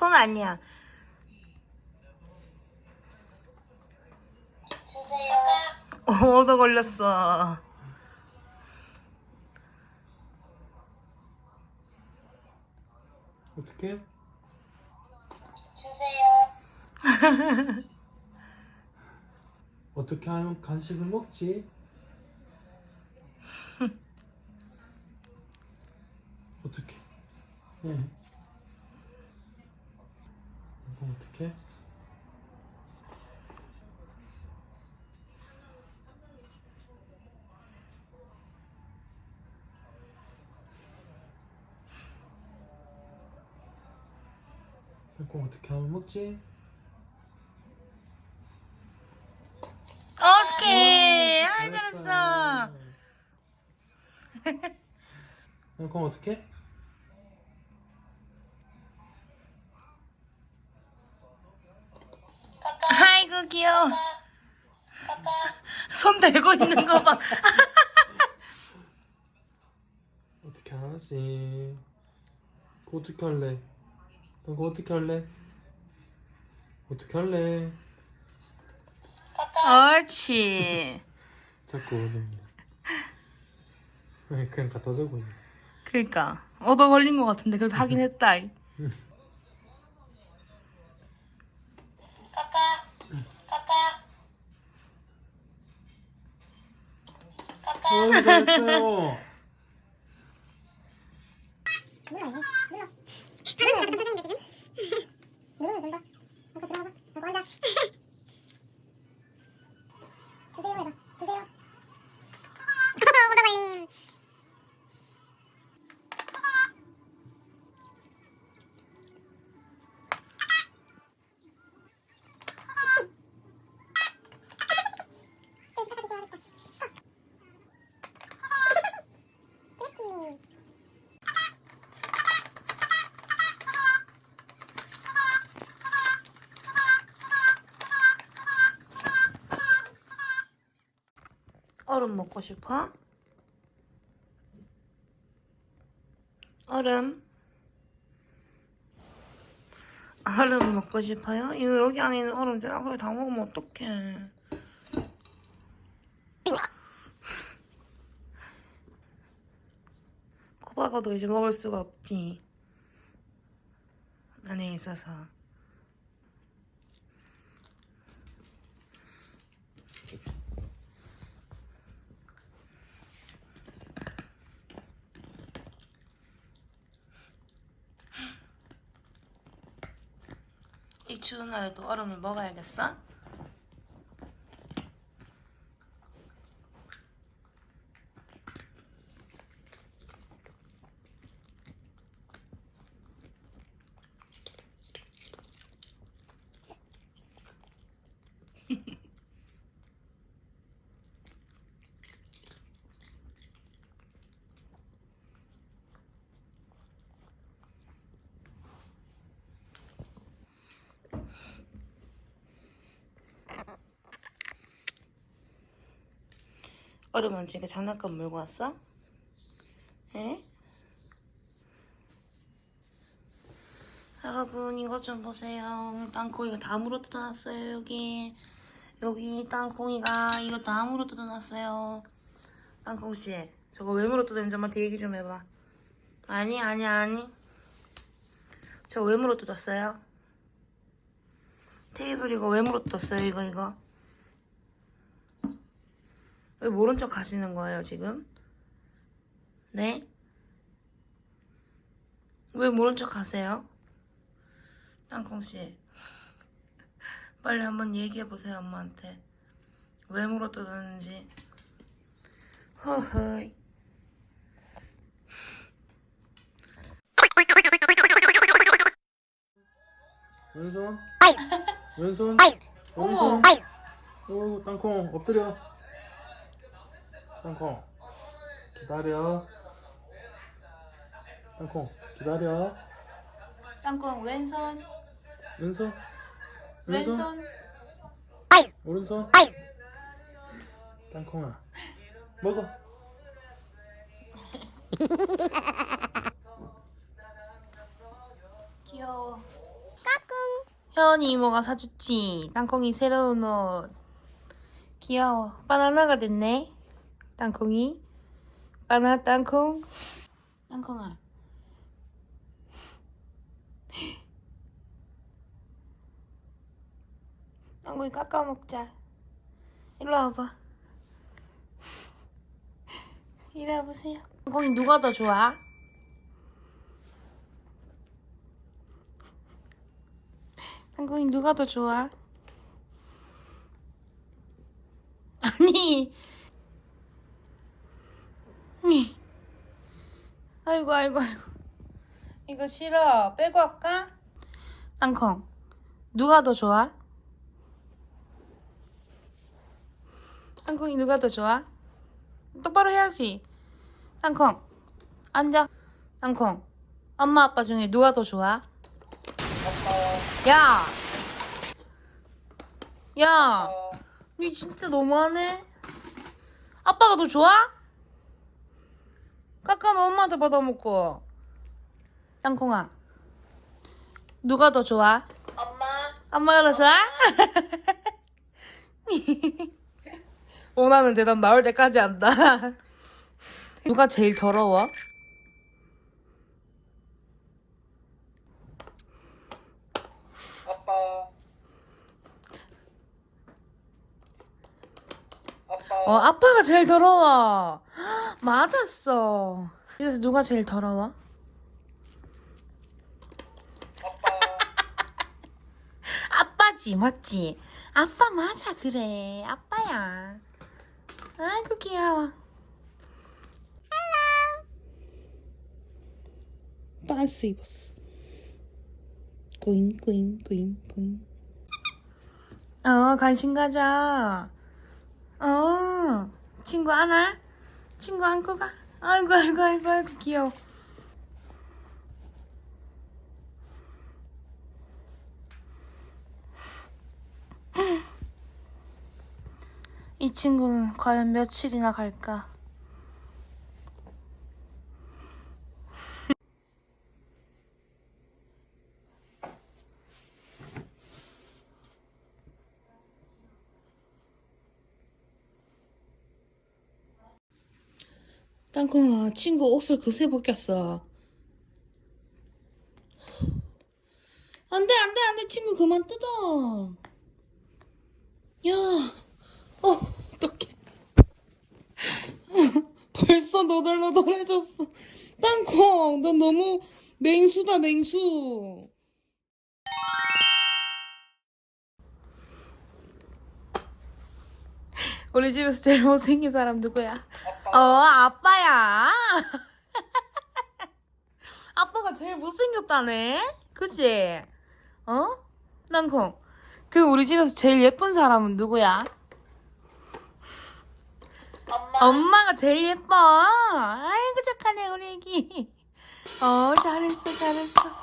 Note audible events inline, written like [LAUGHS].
손 아니야. 주세요. 어, 얻어 걸렸어. 어떻게? 주세요. [LAUGHS] 어떻게 하면 간식을 먹지? [LAUGHS] 어떻게? 네. 어떻게? 이거 어떻게 하면 먹지? 어떡해. 아이, 잘했어. 그럼 [LAUGHS] 어떻게? 귀여워. 손 대고 있는 거 봐. [LAUGHS] 어떻게 하지? 그거 어떻게 할래? 너 그거 어떻게 할래? 어떻게 할래? 옳지. 자꾸 왜 그냥 갖다 대고 있네 그니까. 얻어 걸린 것 같은데, 그래도 하긴 했다. [LAUGHS] 까까. 까까. 까까. 어 잘했어요. 눌러 눌러 가만히 잡은 표정인데 지금 얼음 먹고 싶어? 얼음? 얼음 먹고 싶어요? 이거 여기 안에 있는 얼음 내가 그걸 다 먹으면 어떡해. 코바가도 이제 먹을 수가 없지. 안에 있어서. 추운 날에도 얼음을 먹어야겠어? [LAUGHS] 얼음은 지금 장난감 물고 왔어? 에? 여러분 이것 좀 보세요 땅콩이가 다 물어 뜯어놨어요 여기 여기 땅콩이가 이거 다 물어 뜯어놨어요 땅콩씨 저거 왜 물어 뜯었는지 엄마한테 얘기 좀 해봐 아니 아니 아니 저거 왜 물어 뜯었어요? 테이블 이거 왜 물어 뜯었어요 이거 이거 왜 모른 척 하시는 거예요, 지금? 네? 왜 모른 척 하세요? 땅콩씨. [LAUGHS] 빨리 한번 얘기해보세요, 엄마한테. 왜 물어뜯었는지. 허허이. 왼손 왼손 어머! 왼손 오 땅콩 엎드려 땅콩 기다려 땅콩 기다려 땅콩, 왼손, 왼손 왼손. 오른손 땅콩아 먹어 [LAUGHS] 귀여워. 혜원이 이모가 사줬지. 땅콩이 새로운 옷. 귀여워. 바나나가 됐네. 땅콩이. 바나나 땅콩. 땅콩아. 땅콩이 깎아 먹자. 일로 와봐. 이리 와보세요. 땅콩이 누가 더 좋아? 땅콩이 누가 더 좋아? 아니. 니. 아이고 아이고 아이고. 이거 싫어. 빼고 할까? 땅콩. 누가 더 좋아? 땅콩이 누가 더 좋아? 똑바로 해야지. 땅콩. 앉아. 땅콩. 엄마 아빠 중에 누가 더 좋아? 야. 야. 니 진짜 너무하네. 아빠가 더 좋아? 까까는 엄마한테 받아먹고. 땅콩아. 누가 더 좋아? 엄마. 엄마가 더 좋아? [LAUGHS] 원하는 대답 나올 때까지 한다. [LAUGHS] 누가 제일 더러워? 아빠. 아빠. 어, 아빠가 제일 더러워. 맞았어. 그래서 누가 제일 더러워? [LAUGHS] 아빠 지, 맞지? 아빠 맞아, 그래. 아빠야. 아이고, 귀여워. 반스 입었어. 꾸잉, 꾸잉, 꾸잉, 꾸잉. 어, 간식 가자. 어, 친구 안아? 친구 안고 가? 아이고, 아이고, 아이고, 아이고, 귀여워. 이 친구는 과연 며칠이나 갈까? 땅콩아, 친구 옷을 그새 벗겼어. 안 돼, 안 돼, 안 돼. 친구 그만 뜯어. 야, 어, 어떡해. [LAUGHS] 벌써 너덜너덜해졌어. 땅콩, 너 너무 맹수다, 맹수. 우리 집에서 제일 못생긴 사람 누구야? 어, 아빠야. [LAUGHS] 아빠가 제일 못생겼다네? 그치? 어? 땅콩. 그 우리 집에서 제일 예쁜 사람은 누구야? 엄마. 엄마가 제일 예뻐. 아이고 착하네 우리 애기. 어 잘했어 잘했어.